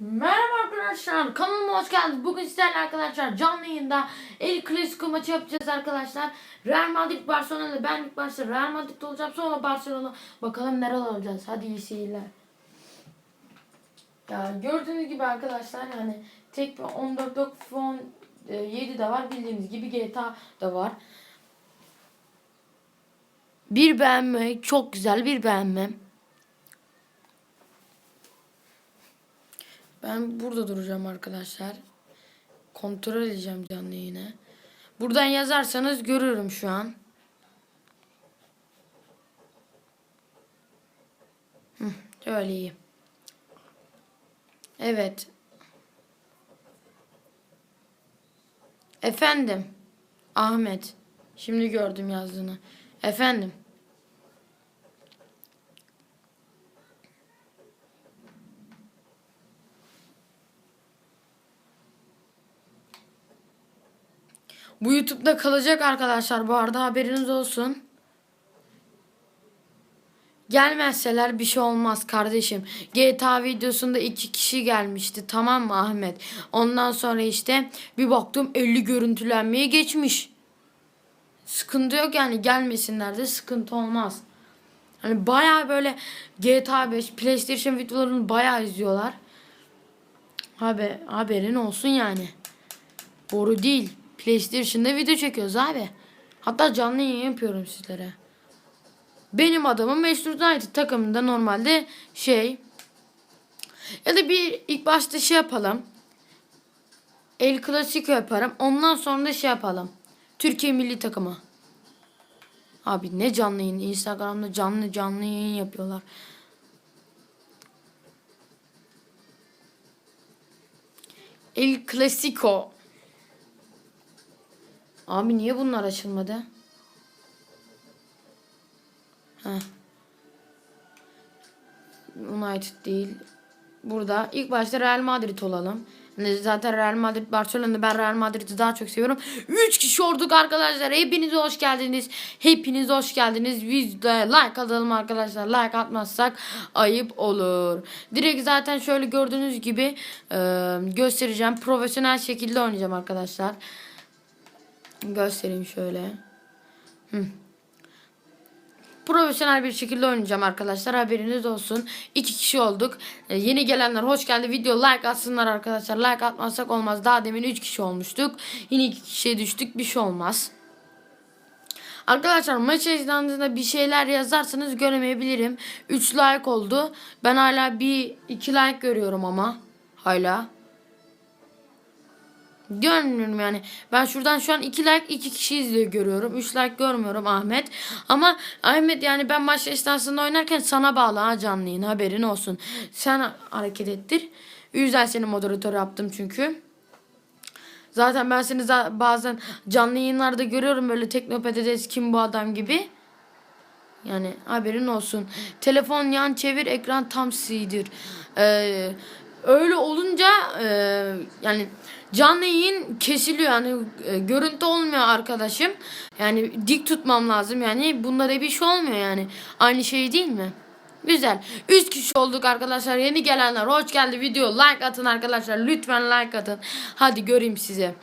Merhaba arkadaşlar kanalıma hoş geldiniz. Bugün sizlerle arkadaşlar canlı yayında El Clasico maçı yapacağız arkadaşlar. Real Madrid Barcelona'da ben ilk başta Real Madrid olacağım sonra Barcelona. Bakalım nerede olacağız. Hadi iyi seyirler. Ya gördüğünüz gibi arkadaşlar yani tek bir 14 yok fon 7 de var bildiğiniz gibi GTA da var. Bir beğenme çok güzel bir beğenme. Ben burada duracağım arkadaşlar. Kontrol edeceğim canlı yayını. Buradan yazarsanız görürüm şu an. Hı, öyle iyi. Evet. Efendim. Ahmet. Şimdi gördüm yazdığını. Efendim. Bu YouTube'da kalacak arkadaşlar. Bu arada haberiniz olsun. Gelmezseler bir şey olmaz kardeşim. GTA videosunda iki kişi gelmişti tamam mı Ahmet? Ondan sonra işte bir baktım 50 görüntülenmeye geçmiş. Sıkıntı yok yani gelmesinler de sıkıntı olmaz. Hani baya böyle GTA 5 PlayStation videolarını baya izliyorlar. Haber, haberin olsun yani. Boru değil. PlayStation'da video çekiyoruz abi. Hatta canlı yayın yapıyorum sizlere. Benim adamım Manchester United takımında normalde şey ya da bir ilk başta şey yapalım. El Clasico yaparım. Ondan sonra da şey yapalım. Türkiye milli takımı. Abi ne canlı yayın. Instagram'da canlı canlı yayın yapıyorlar. El Clasico. Abi niye bunlar açılmadı? Heh. United değil. Burada ilk başta Real Madrid olalım. Yani zaten Real Madrid Barcelona'da ben Real Madrid'i daha çok seviyorum. 3 kişi olduk arkadaşlar. Hepiniz hoş geldiniz. Hepiniz hoş geldiniz. De like atalım arkadaşlar. Like atmazsak ayıp olur. Direkt zaten şöyle gördüğünüz gibi göstereceğim. Profesyonel şekilde oynayacağım arkadaşlar. Göstereyim şöyle. Hı. Profesyonel bir şekilde oynayacağım arkadaşlar. Haberiniz olsun. İki kişi olduk. Ee, yeni gelenler hoş geldi. Video like atsınlar arkadaşlar. Like atmazsak olmaz. Daha demin üç kişi olmuştuk. Yine iki kişiye düştük. Bir şey olmaz. Arkadaşlar maç esnasında bir şeyler yazarsanız göremeyebilirim. 3 like oldu. Ben hala bir 2 like görüyorum ama. Hala. Görmüyorum yani. Ben şuradan şu an 2 like 2 kişi izliyor görüyorum. 3 like görmüyorum Ahmet. Ama Ahmet yani ben maç esnasında oynarken sana bağlı ha canlı haberin olsun. Sen hareket ettir. Yüzden seni moderatör yaptım çünkü. Zaten ben seni bazen canlı yayınlarda görüyorum böyle Teknopedades kim bu adam gibi. Yani haberin olsun. Telefon yan çevir ekran tam C'dir. Ee, öyle olunca e, yani canlı yayın kesiliyor yani e, görüntü olmuyor arkadaşım. Yani dik tutmam lazım yani bunda da bir şey olmuyor yani. Aynı şey değil mi? Güzel. 3 kişi olduk arkadaşlar. Yeni gelenler hoş geldi. Video like atın arkadaşlar. Lütfen like atın. Hadi göreyim sizi.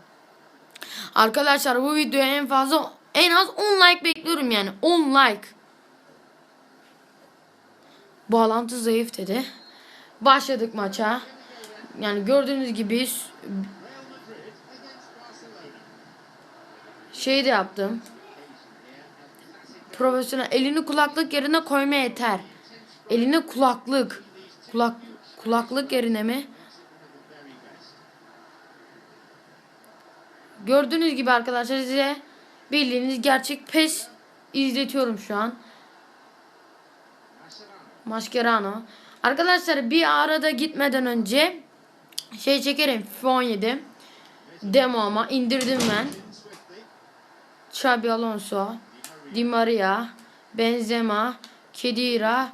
Arkadaşlar bu videoya en fazla en az 10 like bekliyorum yani. 10 like. Bağlantı zayıf dedi. Başladık maça. Yani gördüğünüz gibi şey de yaptım. Profesyonel elini kulaklık yerine koyma yeter. Eline kulaklık. Kulak kulaklık yerine mi? Gördüğünüz gibi arkadaşlar size bildiğiniz gerçek pes izletiyorum şu an. Mascherano. Arkadaşlar bir arada gitmeden önce şey çekerim FIFA 17 demo ama indirdim ben. Xabi Alonso, Di Maria, Benzema, Kedira,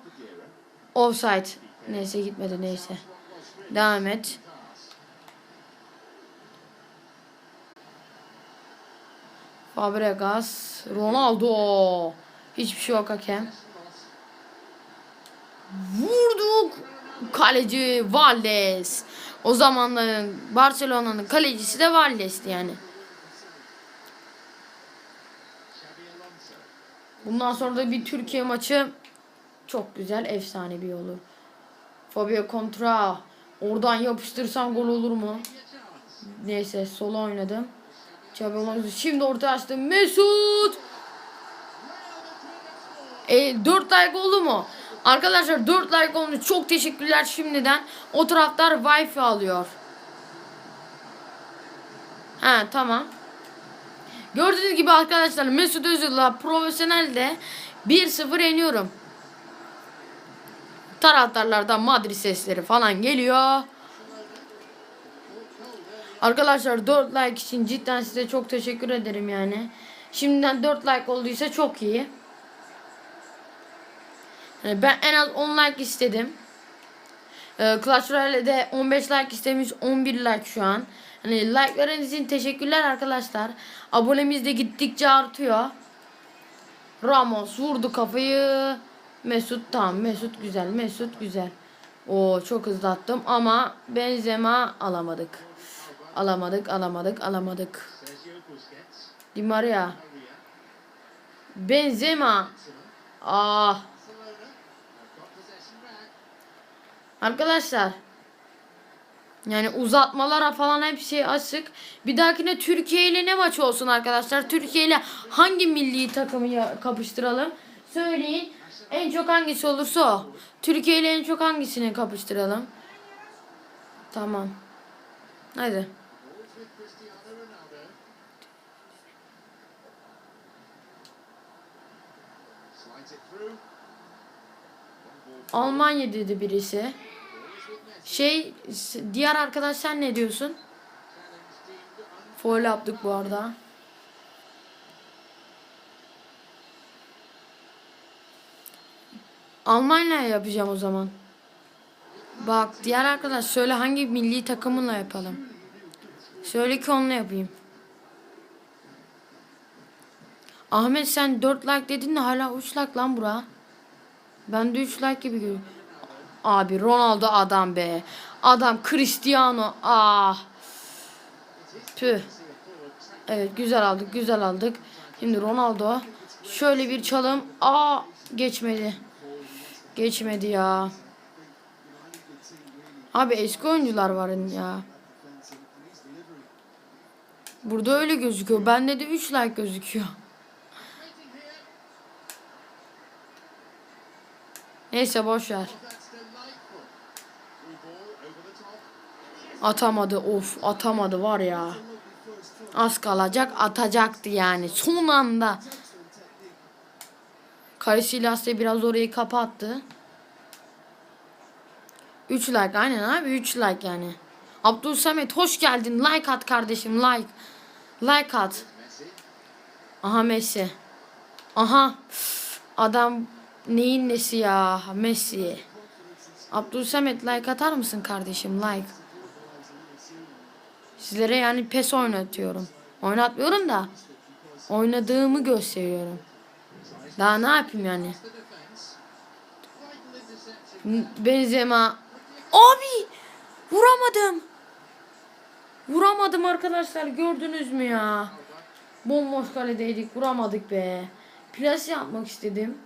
Offside. Neyse gitmedi neyse. Devam et. Fabregas, Ronaldo. Hiçbir şey yok hakem. Vurduk. Kaleci Valdes. O zamanların Barcelona'nın kalecisi de Valdes'ti yani. Bundan sonra da bir Türkiye maçı çok güzel, efsane bir olur. Fabio kontra. Oradan yapıştırsan gol olur mu? Neyse sola oynadım. Alonso şimdi orta açtı. Mesut. E, 4 like oldu mu? Arkadaşlar 4 like olmuş. Çok teşekkürler şimdiden. O taraftar wifi alıyor. Ha tamam. Gördüğünüz gibi arkadaşlar Mesut Özil'la profesyonelde 1-0 yeniyorum. Taraftarlardan Madrid sesleri falan geliyor. Arkadaşlar 4 like için cidden size çok teşekkür ederim yani. Şimdiden 4 like olduysa çok iyi. Yani ben en az 10 like istedim. Ee, Royale'de 15 like istemiş 11 like şu an. Hani like'larınız için teşekkürler arkadaşlar. Abonemiz de gittikçe artıyor. Ramos vurdu kafayı. Mesut tamam Mesut güzel Mesut güzel. O çok hızlı attım ama Benzema alamadık. Alamadık alamadık alamadık. Di Maria. Benzema. Ah. Arkadaşlar. Yani uzatmalara falan hep şey açık. Bir dahakine Türkiye ile ne maç olsun arkadaşlar? Türkiye ile hangi milli takımı kapıştıralım? Söyleyin. En çok hangisi olursa o. Türkiye ile en çok hangisini kapıştıralım? Tamam. Hadi. Almanya dedi birisi. Şey diğer arkadaşlar ne diyorsun? Foul yaptık bu arada. Almanya yapacağım o zaman. Bak diğer arkadaş söyle hangi milli takımınla yapalım. Söyle ki onunla yapayım. Ahmet sen 4 like dedin de hala 3 like lan bura. Ben de 3 like gibi görüyorum. Abi Ronaldo adam be. Adam Cristiano. Ah. Tüh. Evet güzel aldık güzel aldık. Şimdi Ronaldo. Şöyle bir çalım. Aa geçmedi. Geçmedi ya. Abi eski oyuncular var ya. Burada öyle gözüküyor. Bende de 3 like gözüküyor. Neyse boş ver. Atamadı of atamadı var ya. Az kalacak atacaktı yani son anda. Casillas da biraz orayı kapattı. 3 like aynen abi 3 like yani. Abdul Samet hoş geldin. Like at kardeşim like. Like at. Aha Messi. Aha. Adam neyin nesi ya? Messi. Abdul Samet like atar mısın kardeşim? Like. Sizlere yani pes oynatıyorum. Oynatmıyorum da oynadığımı gösteriyorum. Daha ne yapayım yani? Benzema. Abi vuramadım. Vuramadım arkadaşlar gördünüz mü ya? Bomboş kaledeydik vuramadık be. Plas yapmak istedim.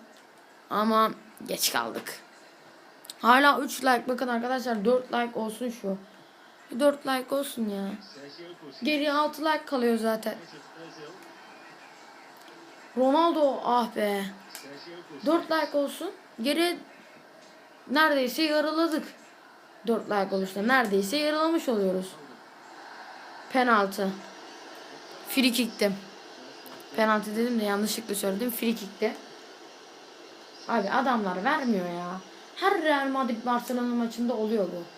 Ama geç kaldık. Hala 3 like bakın arkadaşlar 4 like olsun şu. 4 like olsun ya. Geriye 6 like kalıyor zaten. Ronaldo ah be. 4 like olsun. Geriye neredeyse yarıladık. 4 like olursa neredeyse yarılamış oluyoruz. Penaltı. Free kick'ti. Penaltı dedim de yanlışlıkla söyledim. Free kick'ti. Abi adamlar vermiyor ya. Her Real Madrid Barcelona maçında oluyor bu.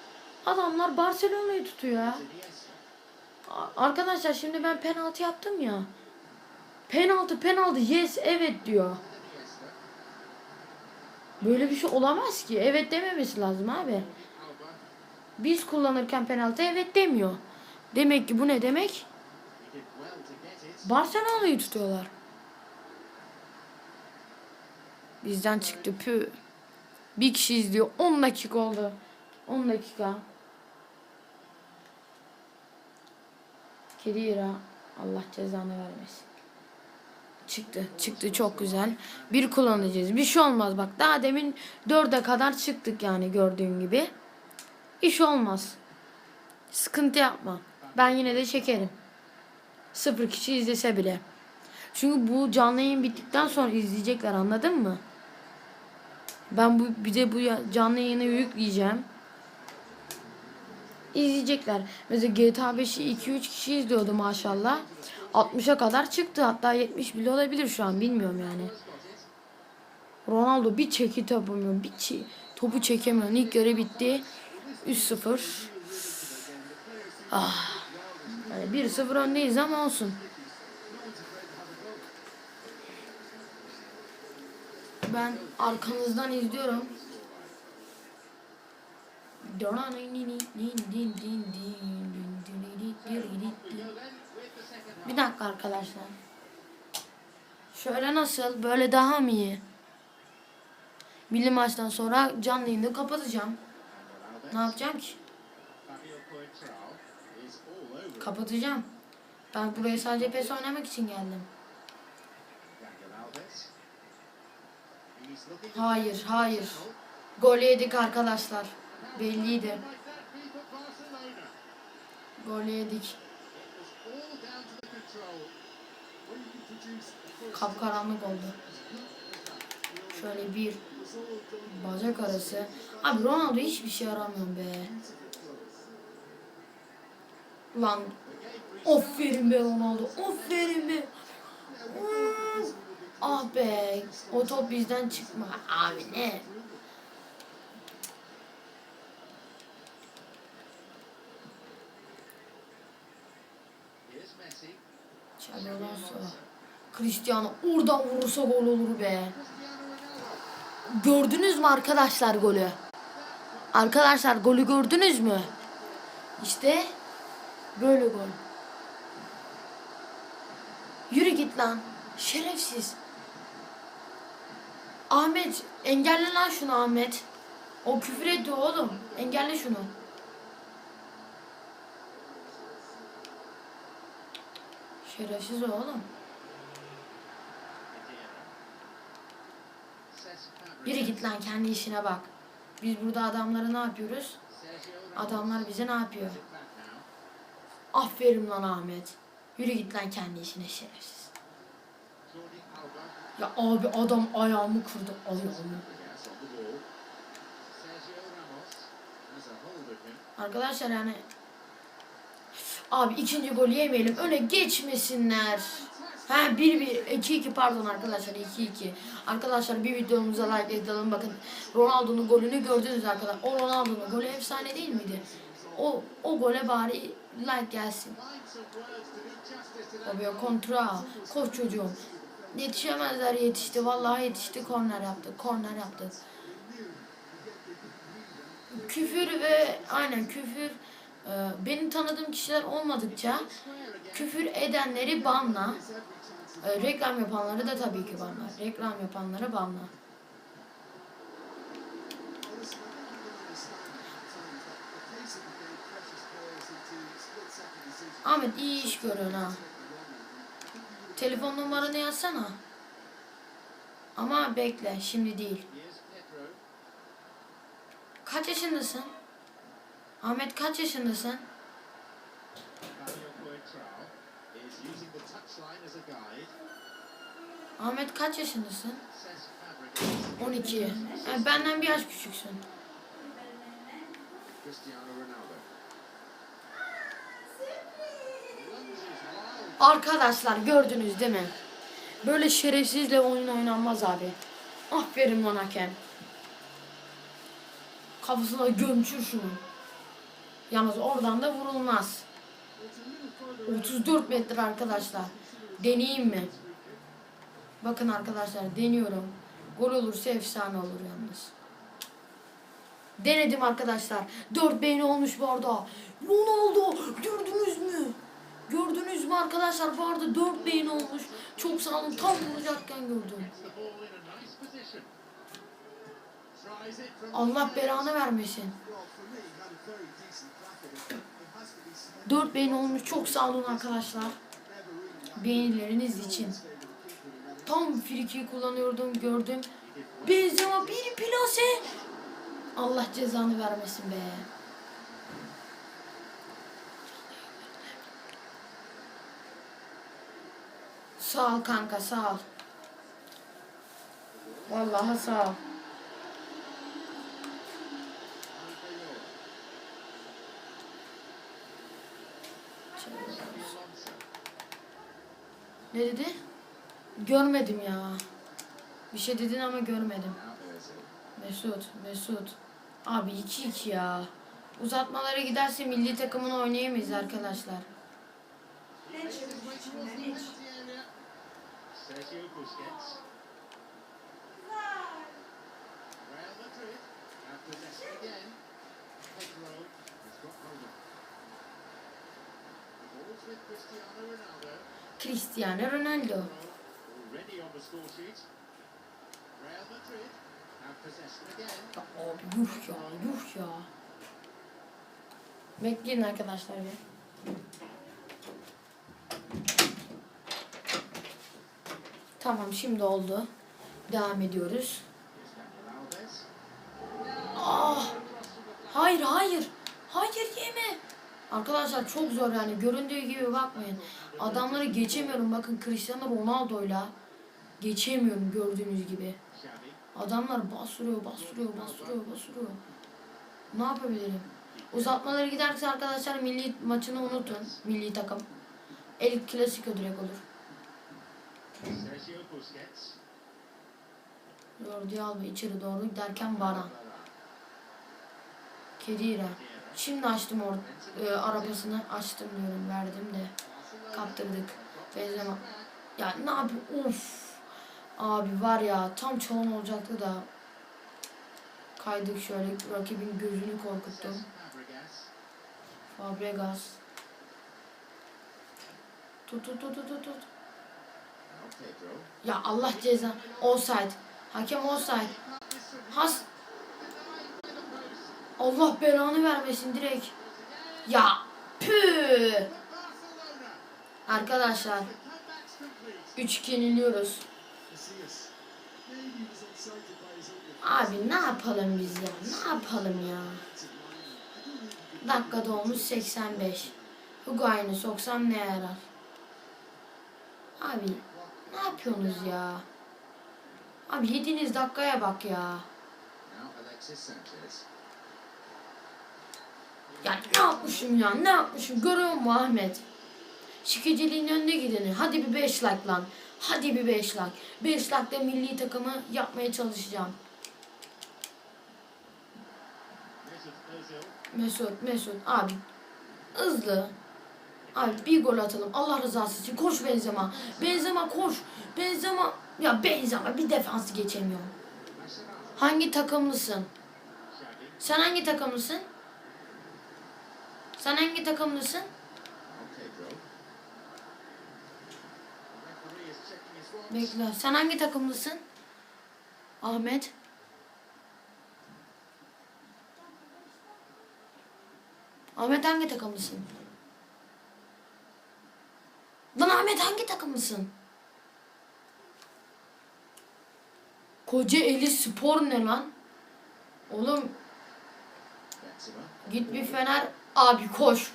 Adamlar Barcelona'yı tutuyor ya. Arkadaşlar şimdi ben penaltı yaptım ya. Penaltı penaltı yes evet diyor. Böyle bir şey olamaz ki. Evet dememesi lazım abi. Biz kullanırken penaltı evet demiyor. Demek ki bu ne demek? Barcelona'yı tutuyorlar. Bizden çıktı pü. Bir kişi izliyor. 10 dakika oldu. 10 dakika. Kedira Allah cezanı vermesin. Çıktı. Çıktı çok güzel. Bir kullanacağız. Bir şey olmaz bak. Daha demin dörde kadar çıktık yani gördüğün gibi. İş olmaz. Sıkıntı yapma. Ben yine de çekerim. Sıfır kişi izlese bile. Çünkü bu canlı yayın bittikten sonra izleyecekler anladın mı? Ben bu bir de bu canlı yayını yükleyeceğim. İzleyecekler. Mesela GTA 5'i 2-3 kişi izliyordu maşallah. 60'a kadar çıktı. Hatta 70 bile olabilir şu an bilmiyorum yani. Ronaldo bir çeki yapamıyor. Bir çi- topu çekemiyor. İlk yarı bitti. 3-0. Ah. Yani 1-0 öndeyiz ama olsun. Ben arkanızdan izliyorum. Bir dakika arkadaşlar. Şöyle nasıl? Böyle daha mı iyi? Milli maçtan sonra canlı yayını kapatacağım. Ne yapacağım ki? Kapatacağım. Ben buraya sadece PES oynamak için geldim. Hayır, hayır. Gol yedik arkadaşlar. Belliydi. Gol yedik. Kapkaranlık oldu. Şöyle bir bacak arası. Abi Ronaldo hiçbir şey aramıyor be. Lan aferin be Ronaldo. Aferin be. Ah be. O top bizden çıkma. Abi ne? Xabi Alonso. Cristiano oradan vurursa gol olur be. Gördünüz mü arkadaşlar golü? Arkadaşlar golü gördünüz mü? İşte böyle gol. Yürü git lan. Şerefsiz. Ahmet engelle lan şunu Ahmet. O küfür ediyor oğlum. Engelle şunu. Şerefsiz oğlum. Yürü git lan kendi işine bak. Biz burada adamlara ne yapıyoruz? Adamlar bize ne yapıyor? Aferin lan Ahmet. Yürü git lan kendi işine şerefsiz. Ya abi adam ayağımı kırdı. Ayağımı. Arkadaşlar yani Abi ikinci golü yemeyelim. Öne geçmesinler. Ha 1-1, 2-2 pardon arkadaşlar 2-2. Arkadaşlar bir videomuza like edelim bakın. Ronaldo'nun golünü gördünüz arkadaşlar. O Ronaldo'nun golü efsane değil miydi? O o gole bari like gelsin. Abi ya kontra. Koş çocuğum. Yetişemezler yetişti. Vallahi yetişti. Korner yaptı. Korner yaptı. Küfür ve aynen küfür benim tanıdığım kişiler olmadıkça küfür edenleri banla. E, reklam yapanları da tabii ki banla. Reklam yapanları banla. Ahmet iyi iş görüyorsun ha. Telefon numaranı yazsana. Ama bekle şimdi değil. Kaç yaşındasın? Ahmet kaç yaşındasın? Ahmet kaç yaşındasın? 12. Yani benden bir yaş küçüksün. Arkadaşlar gördünüz değil mi? Böyle şerefsizle oyun oynanmaz abi. Aferin lan hakem. Kafasına gömçür şunu. Yalnız oradan da vurulmaz. 34 metre arkadaşlar. Deneyeyim mi? Bakın arkadaşlar deniyorum. Gol olursa efsane olur yalnız. Denedim arkadaşlar. 4 beğeni olmuş bu arada. Ronaldo gördünüz mü? Gördünüz mü arkadaşlar bu arada 4 beğeni olmuş. Çok sağ olun tam vuracakken gördüm. Allah belanı vermesin. 4 beğeni olmuş. Çok sağ olun arkadaşlar. Beğenileriniz için. Tam friki kullanıyordum gördüm. Benzema bir plase. Allah cezanı vermesin be. Sağ ol kanka sağ ol. Vallahi sağ ol. Ne dedi? Görmedim ya. Bir şey dedin ama görmedim. Mesut, Mesut. Abi 2-2 ya. Uzatmalara giderse milli takımını oynayamayız arkadaşlar. Possession again. Ya abi yuh ya, yuh ya. Bekleyin arkadaşlar bir. Tamam şimdi oldu. Devam ediyoruz. Ah! Hayır hayır. Arkadaşlar çok zor yani. Göründüğü gibi bakmayın. Adamları geçemiyorum. Bakın Cristiano Ronaldo'yla geçemiyorum gördüğünüz gibi. Adamlar bastırıyor, bastırıyor, bastırıyor, bastırıyor. Ne yapabilirim? Uzatmaları giderse arkadaşlar milli maçını unutun. Milli takım. El Clasico direkt olur. Jordi Alba içeri doğru giderken bana. Kedira. Şimdi açtım or e, arabasını açtım diyorum verdim de kaptırdık. Benzema. Ya ne yapayım? Of. Abi var ya tam çalım olacaktı da kaydık şöyle rakibin gözünü korkuttum. Fabregas. Tut tut tut tut tut. Ya Allah ceza. Offside. Hakem offside. Has. Allah belanı vermesin direkt. Ya pü. Arkadaşlar Comeback's complete. 3 yeniliyoruz. Abi ne yapalım biz ya? Ne yapalım ya? Dakika dolmuş 85. Higuain'i soksam ne yarar? Abi ne yapıyorsunuz ya? Abi yediğiniz dakikaya bak ya. Ya ne yapmışım ya? Ne yapmışım? Görüyor musun Ahmet? Şikeciliğin önüne gideni. Hadi bir 5 like lan. Hadi bir 5 like. 5 like'da milli takımı yapmaya çalışacağım. Mesut. Mesut, abi hızlı. Abi bir gol atalım. Allah rızası için koş Benzema. Benzema koş. Benzema ya Benzema bir defansı geçemiyor. Hangi takımlısın? Sen hangi takımlısın? Sen hangi takımlısın? Bekle. Sen hangi takımlısın? Ahmet. Ahmet hangi takımlısın? Lan Ahmet hangi takımlısın? Kocaeli Spor ne lan? Oğlum git bir Fener abi koş.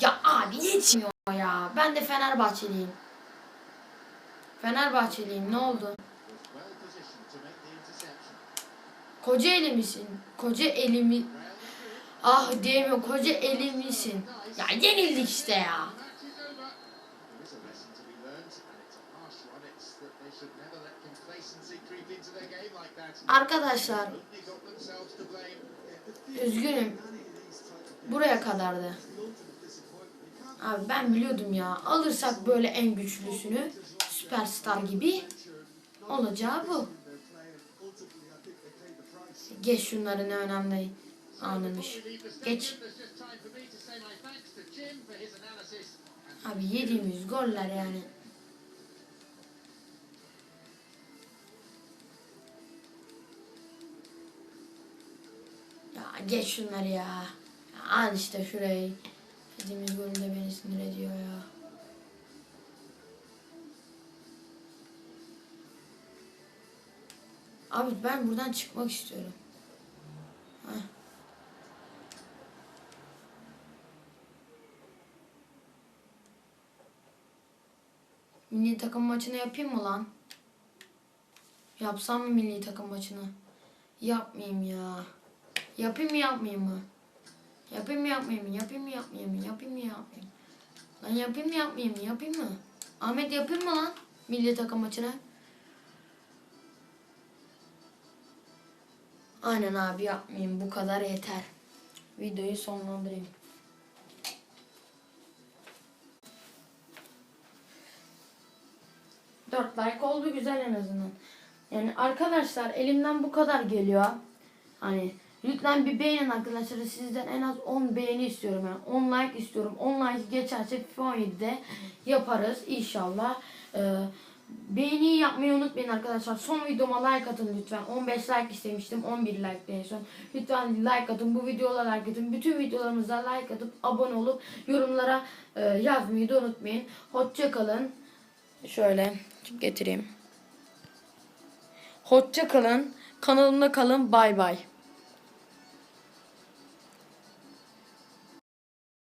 Ya abi yetmiyor ya. Ben de Fenerbahçeliyim. Fenerbahçeliyim ne oldu? İnterception. Kocaeli misin? Kocaeli mi? Real Madrid. Ah diyemiyorum Kocaeli misin? Ya yenildik işte ya. Arkadaşlar üzgünüm. Buraya kadardı. Abi ben biliyordum ya. Alırsak böyle en güçlüsünü süperstar gibi olacağı bu. Geç şunları ne önemli anlamış. Geç. Abi yediğimiz goller yani. Ya geç şunları ya. Al işte şurayı. Dediğimiz golünde beni sinir ediyor ya. Abi ben buradan çıkmak istiyorum. Heh. Milli takım maçını yapayım mı lan? Yapsam mı milli takım maçını? Yapmayayım ya. Yapayım mı yapmayayım mı? Yapayım mı yapmayayım mı? Yapayım mı yapmayayım mı? Yapayım mı yapmayayım? Lan yapayım mı yapmayayım mı? Yapayım mı? Ahmet yapayım mı lan? Milli takım maçını. Aynen abi yapmayayım. Bu kadar yeter. Videoyu sonlandırayım. Dört like oldu güzel en azından. Yani arkadaşlar elimden bu kadar geliyor. Hani lütfen bir beğenin arkadaşlar. Sizden en az 10 beğeni istiyorum. Yani 10 like istiyorum. 10 like geçerse FIFA 17'de yaparız inşallah. Ee, beğeniyi yapmayı unutmayın arkadaşlar. Son videoma like atın lütfen. 15 like istemiştim. 11 like en son. Lütfen like atın. Bu videolara like atın. Bütün videolarımıza like atıp abone olup yorumlara e, yazmayı da unutmayın. Hoşça kalın. Şöyle getireyim. Hoşça kalın. Kanalımda kalın. Bay bay.